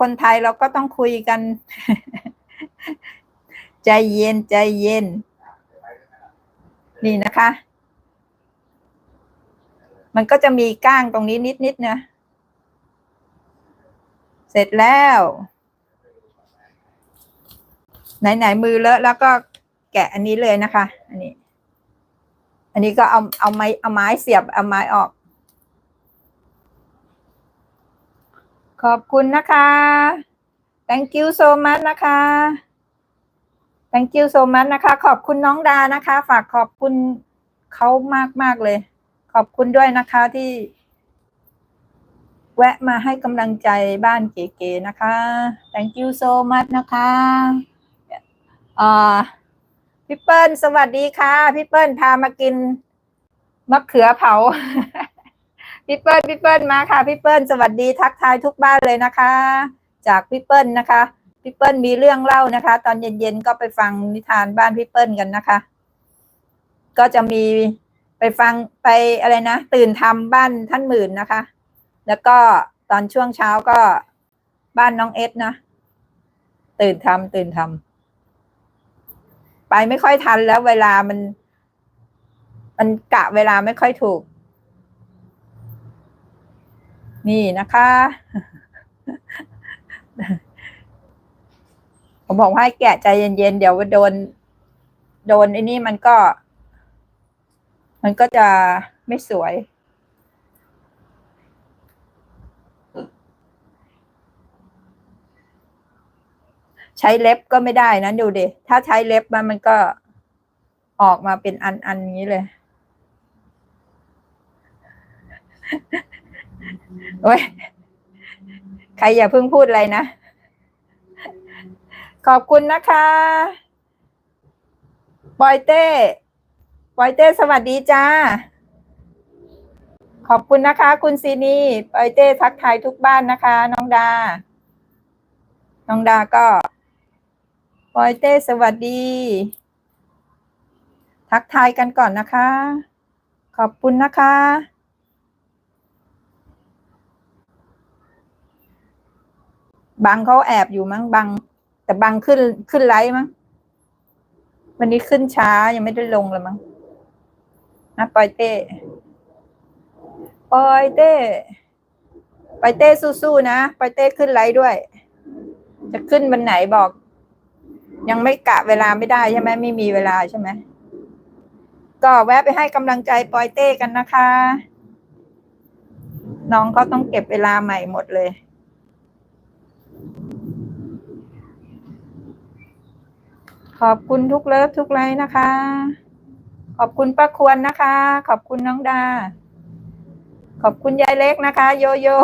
คนไทยเราก็ต้องคุยกัน ใจเย็นใจเย็น นี่นะคะ มันก็จะมีก้างตรงนี้นิดนิดนะ เสร็จแล้ว ไหนไหนมือเลอะแล้วก็แกะอันนี้เลยนะคะ อันนี้ อันนี้ก็เอาเอาไม้เอาไม้เสียบเอาไม้ออก ขอบคุณนะคะ thank you so much นะคะ thank you so much นะคะ ขอบคุณน้องดานะคะ ฝากขอบคุณเขามากมากเลย ขอบคุณด้วยนะคะที่ แวะมาให้กำลังใจบ้านเก๋ๆนะคะ thank you so much นะคะอ่าพี่เปิ้ลสวัสดีค่ะ พี่เปิ้ลพามากินมะเขือเผา พี่เปิ้ลพี่เปิ้ลมาค่ะพี่เปิ้ลสวัสดีทักทายทุกบ้านเลยนะคะ จากพี่เปิ้ลนะคะพี่เปิ้ลมีเรื่องเล่านะคะ ตอนเย็นๆก็ไปฟังนิทานบ้านพี่เปิ้ลกันนะคะ ก็จะมีไปฟังไปอะไรนะตื่นทำบ้านท่านหมื่นนะคะ แล้วก็ตอนช่วงเช้าก็บ้านน้องเอสนะตื่นทำตื่นทำไปไม่ค่อยทันแล้วเวลามัน มันกะเวลาไม่ค่อยถูก นี่นะคะผมบอกว่าให้แกะใจเย็นๆ เดี๋ยวโดน โดนไอ้นี่มันก็ มันก็จะไม่สวย ใช้เล็บก็ไม่ได้นะดูดิถ้าใช้เล็บมันมันก็ออกมาเป็นอันอันนี้เลย โอ้ยใครอย่าเพิ่งพูดอะไรนะ ขอบคุณนะคะปอยเต้ปอยเต้สวัสดีจ้า ขอบคุณนะคะ คุณซีนีปอยเต้ทักทายทุกบ้านนะคะ น้องดา น้องดาก็ปอยเต้สวัสดี ทักทายกันก่อนนะคะ ขอบคุณนะคะ บางเขาแอบอยู่มั้งบาง แต่บางขึ้นขึ้นไลฟ์มั้งวันนี้ขึ้นช้ายังไม่ได้ลงเลยมั้งนะปอยเต้ปอยเต้ปอยเต้สู้ๆนะปอยเต้ขึ้นไลฟ์ด้วย จะขึ้นวันไหนบอก ยังไม่กะเวลาไม่ได้ใช่ไหมไม่มีเวลาใช่ไหมก็แวะไปให้กำลังใจปอยเต้กันนะคะ น้องเขาต้องเก็บเวลาใหม่หมดเลย ขอบคุณทุกเลิฟทุกไลน์นะคะ ขอบคุณป้าควรนะคะ ขอบคุณน้องดา ขอบคุณยายเล็กนะคะ โยโย่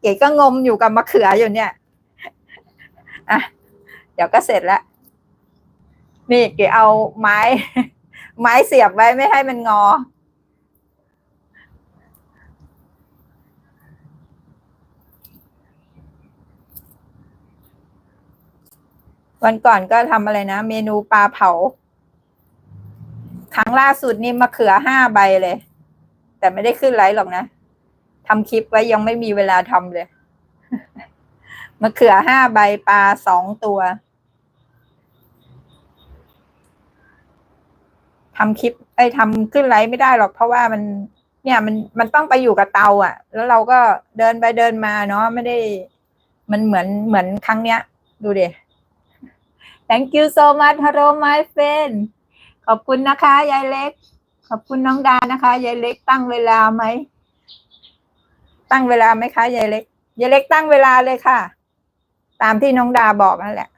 เก๋ก็งมอยู่กับมะเขืออยู่เนี่ยอะเดี๋ยวก็เสร็จแล้ว นี่เก๋เอาไม้ ไม้เสียบไว้ไม่ให้มันงอ วันก่อนก็ทำอะไรนะ เมนูปลาเผา ครั้งล่าสุดนี่มะเขือห้าใบเลย แต่ไม่ได้ขึ้นไลฟ์หรอกนะทำคลิปไว้ยังไม่มีเวลาทำเลยมะเขือห้าใบปลาสองตัวทำคลิปไอ้ทำขึ้นไลฟ์ไม่ได้หรอกเพราะว่ามันเนี่ยมันมันต้องไปอยู่กับเตาอะ่ะ แล้วเราก็เดินไปเดินมาเนาะไม่ได้ มันเหมือนเหมือนครั้งเนี้ย ดูเดิ thank you so much hello my friend ขอบคุณนะคะ ยายเล็ก ขอบคุณน้องดานะคะ ยายเล็กตั้งเวลาไหม ตั้งเวลาไหมคะ ยายเล็ก ยายเล็กตั้งเวลาเลยค่ะ ตามที่น้องดาบอกนั่นแหละ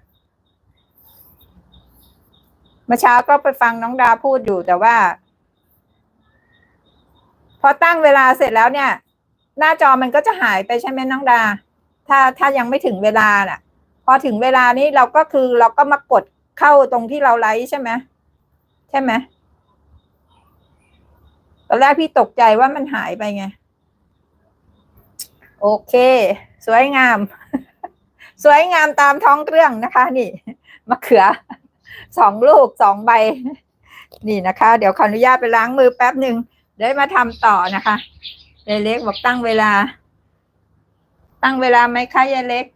เมื่อเช้าก็ไปฟังน้องดาพูดอยู่แต่ว่า พอตั้งเวลาเสร็จแล้วเนี่ย หน้าจอมันก็จะหายไปใช่ไหมน้องดา ถ้าถ้ายังไม่ถึงเวลาน่ะ พอถึงเวลานี้เราก็คือเราก็มากดเข้าตรงที่เราไลฟ์ใช่ไหมใช่ไหมตอนแรกพี่ตกใจว่ามันหายไปไง โอเค สวยงาม สวยงามตามท้องเรื่องนะคะ นี่มะเขือสองลูกสองใบ นี่นะคะ เดี๋ยวขออนุญาตไปล้างมือแป๊บหนึ่งเดี๋ยวมาทำต่อนะคะยายเล็กบอกตั้งเวลา ตั้งเวลาไหมคะยายเล็ก